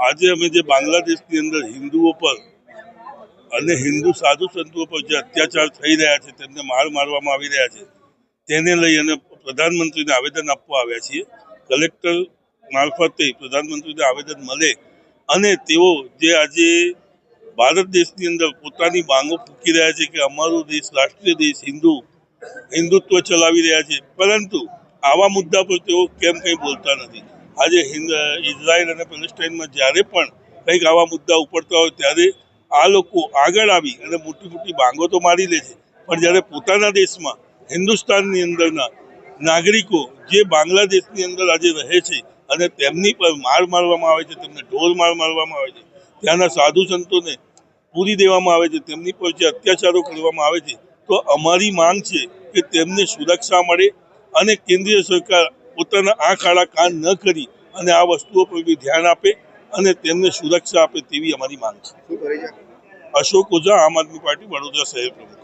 આજે અમે જે બાંગ્લાદેશની અંદર હિન્દુઓ પર અને હિન્દુ સાધુ સંતો પર જે અત્યાચાર થઈ રહ્યા છે, તેમને માર મારવામાં આવી રહ્યા છે, તેને લઈ અને પ્રધાનમંત્રીને આવેદન આપવા આવ્યા છીએ. કલેક્ટર મારફતે પ્રધાનમંત્રીને આવેદન મળે અને તેઓ જે આજે ભારત દેશની અંદર પોતાની માંગો ફૂકી રહ્યા છે કે અમારો દેશ, રાષ્ટ્રીય દેશ હિન્દુ, હિન્દુત્વ ચલાવી રહ્યા છે, પરંતુ આવા મુદ્દા પર તેઓ કેમ કંઈ બોલતા નથી. આજે હિન્દ, ઇઝરાયલ અને પેલેસ્ટાઇનમાં જ્યારે પણ કંઈક આવા મુદ્દા ઉપડતા હોય ત્યારે આ લોકો આગળ આવી અને મોટી મોટી બાંગો તો મારી લે છે. પણ જ્યારે પોતાના દેશમાં હિન્દુસ્તાનની અંદરના નાગરિકો જે બાંગ્લાદેશની અંદર આજે રહે છે અને તેમની પર માર મારવામાં આવે છે, તેમને ઢોર માર મારવામાં આવે છે, ત્યાંના સાધુ સંતોને પૂરી દેવામાં આવે છે, તેમની પર જે અત્યાચારો કરવામાં આવે છે, તો અમારી માંગ છે કે તેમને સુરક્ષા મળે અને કેન્દ્રીય સરકાર પોતાના આંખ આડા કાન ન કરી અને આ વસ્તુઓ પર બી ધ્યાન આપે અને તેમને સુરક્ષા આપે તેવી અમારી માંગ છે? અશોક ઓઝા આમ આદમી પાર્ટી વડોદરા શહેર પ્રમુખ.